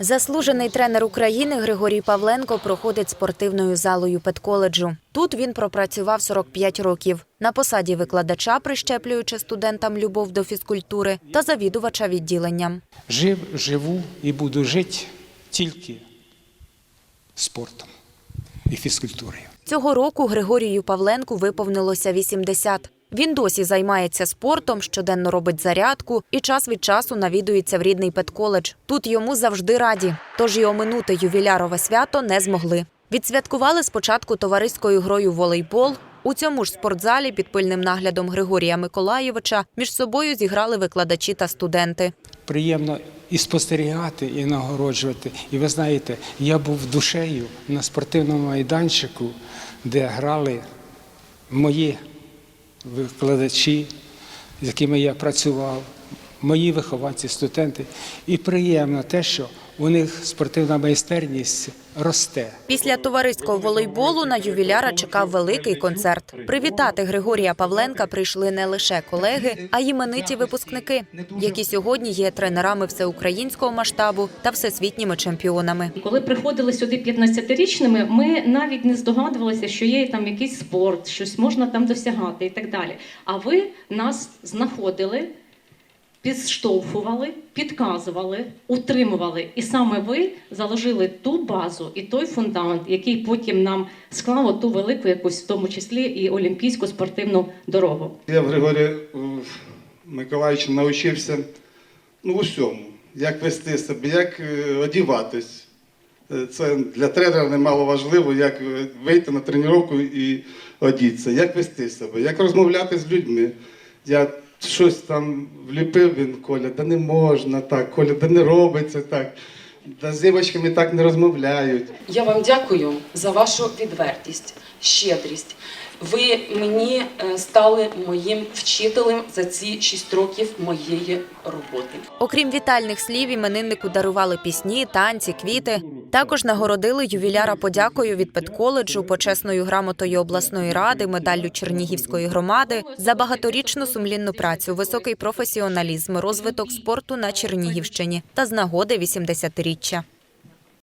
Заслужений тренер України Григорій Павленко проходить спортивною залою педколеджу. Тут він пропрацював 45 років на посаді викладача, прищеплюючи студентам любов до фізкультури та завідувача відділенням. Жив, живу і буду жити тільки спортом і фізкультурою. Цього року Григорію Павленку виповнилося 80. Він досі займається спортом, щоденно робить зарядку і час від часу навідується в рідний педколедж. Тут йому завжди раді, тож і оминути ювілярове свято не змогли. Відсвяткували спочатку товариською грою волейбол. У цьому ж спортзалі під пильним наглядом Григорія Миколаєвича між собою зіграли викладачі та студенти. Приємно і спостерігати, і нагороджувати. І ви знаєте, я був душею на спортивному майданчику, де грали мої викладачі, з якими я працював, мої вихованці, студенти. І приємно те, що у них спортивна майстерність росте. Після товариського волейболу на ювіляра чекав великий концерт. Привітати Григорія Павленка прийшли не лише колеги, а й імениті випускники, які сьогодні є тренерами всеукраїнського масштабу та всесвітніми чемпіонами. Коли приходили сюди 15-річними, ми навіть не здогадувалися, що є там якийсь спорт, щось можна там досягати і так далі. А ви нас знаходили, підштовхували, підказували, утримували. І саме ви заложили ту базу і той фундамент, який потім нам склав ту велику, якусь в тому числі і олімпійську спортивну дорогу. Я в Григорія е, Миколаївича навчився ну, усьому, як вести себе, як е, одіватись. Е, Це для тренера немало важливо, як вийти на тренування і одітися, як вести себе, як розмовляти з людьми. Я щось там вліпив він Коля, да не можна так, Коля, да не робиться так, да з дівчатками так не розмовляють. Я вам дякую за вашу відвертість, щедрість. Ви мені е, стали моїм вчителем за ці шість років моєї роботи. Окрім вітальних слів, імениннику дарували пісні, танці, квіти. Також нагородили ювіляра подякою від педколеджу, почесною грамотою обласної ради, медаллю Чернігівської громади за багаторічну сумлінну працю, високий професіоналізм, розвиток спорту на Чернігівщині та з нагоди 80-річчя.